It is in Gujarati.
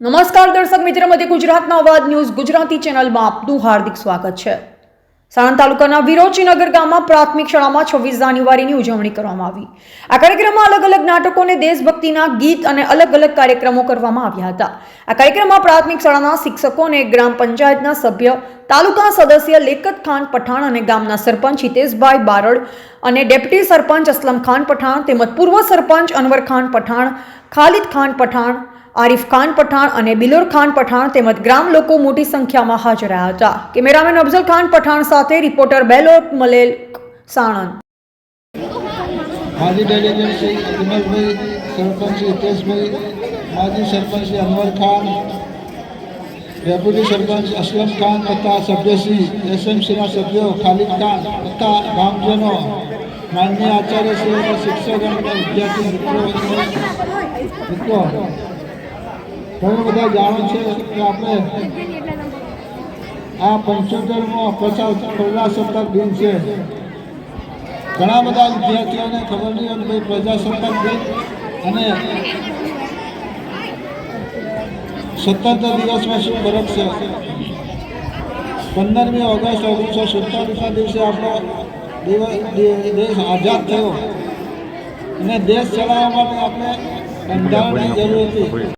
નમસ્કાર દર્શક મિત્ર, મધ્ય ગુજરાતના અવાજ ન્યૂઝ ગુજરાતી ચેનલમાં આપનું હાર્દિક સ્વાગત છે. સાણંદ તાલુકાના વિરોચીનગર ગામમાં પ્રાથમિક શાળામાં છવ્વીસ જાન્યુઆરીની ઉજવણી કરવામાં આવી. આ કાર્યક્રમમાં અલગ અલગ નાટકો અને દેશભક્તિના ગીત અને અલગ અલગ કાર્યક્રમો કરવામાં આવ્યા હતા. આ કાર્યક્રમમાં પ્રાથમિક શાળાના શિક્ષકો અને ગ્રામ પંચાયતના સભ્ય, તાલુકા સદસ્ય લેકત ખાન પઠાણ અને ગામના સરપંચ હિતેશભાઈ બારડ અને ડેપ્યુટી સરપંચ અસલમ ખાન પઠાણ તેમજ પૂર્વ સરપંચ અનવર ખાન પઠાણ, ખાલિદ ખાન પઠાણ આરિફ ખાન પઠાણ અને બિલોર ખાન પઠાણ તેમજ ગ્રામ લોકો મોટી સંખ્યામાં હાજર રહ્યા હતા. કેમેરામેન અફઝલ ખાન પઠાણ સાથે રિપોર્ટર બેલોટ મલેલ સાણંદ. માજી ડેલિગેટ શ્રી અજમલભાઈ સરપંચ હિતેશભાઈ, માજી સરપંચ અનવર ખાન, ડેપ્યુટી સરપંચ અસલમ ખાન તથા સભ્યશ્રી એસએમસીના સભ્યો ખાલિદ ખાન તથા ગામજનો માન્ય આચાર્ય શ્રી શિક્ષક અને વિદ્યાર્થી મિત્રો મિત્રો ઘણા બધા જાણો છે કે આપણે આ પંચોતેરમો પચાસ પ્રજાસત્તાક દિન છે. ઘણા બધા વિદ્યાર્થીઓને ખબર નહીં હોય ભાઈ પ્રજાસત્તાક દિન અને સત્તર દિવસમાં શું ફરક છે? પંદરમી ઓગસ્ટ ઓગણીસો સુડતાલીસના દિવસે આપણો દેશ આઝાદ થયો. અને દેશ ચલાવવા માટે આપણે બંધારણની જરૂર હતી.